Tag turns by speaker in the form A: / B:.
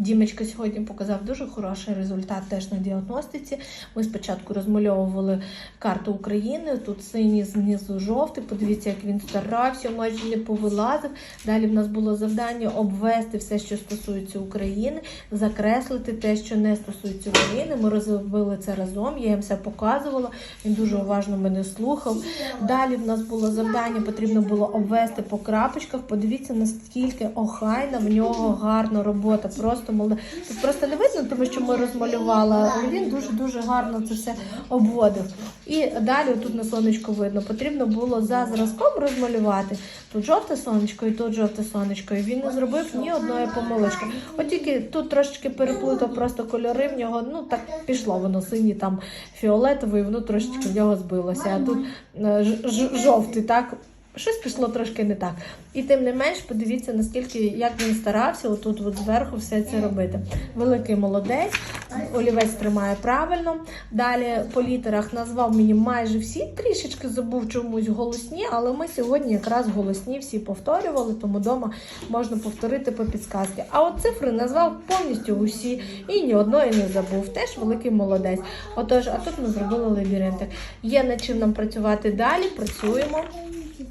A: Дімочка сьогодні показав дуже хороший результат теж на діагностиці. Ми спочатку розмальовували карту України. Тут синій, знизу жовтий. Подивіться, як він старався, майже не повилазив. Далі в нас було завдання обвести все, що стосується України, закреслити те, що не стосується України. Ми розробили це разом. Я їм все показувала. Він дуже уважно мене слухав. Далі в нас було завдання, потрібно було обвести по крапочках. Подивіться, наскільки охайна в нього гарна робота. Просто молода. Тут просто не видно, тому що ми розмалювали, але він дуже дуже гарно це все обводив. І далі тут на сонечку видно, потрібно було за зразком розмалювати. Тут жовте сонечко і тут жовте сонечко. І він не зробив ні одної помилочки. От тільки тут трошечки переплутав просто кольори в нього. Ну так пішло воно синій, там фіолетовий, воно трошечки в нього збилося. А тут е, ж- жовтий, так. Щось пішло трошки не так. І тим не менш, подивіться, наскільки як він старався отут от зверху все це робити. Великий молодець, олівець тримає правильно. Далі по літерах назвав мені майже всі, трішечки забув чомусь голосні, але ми сьогодні якраз голосні всі повторювали, тому вдома можна повторити по підсказці. А от цифри назвав повністю усі і ні одної не забув. Теж великий молодець. Отож, а тут ми зробили лабіринтик. Є над чим нам працювати далі, працюємо.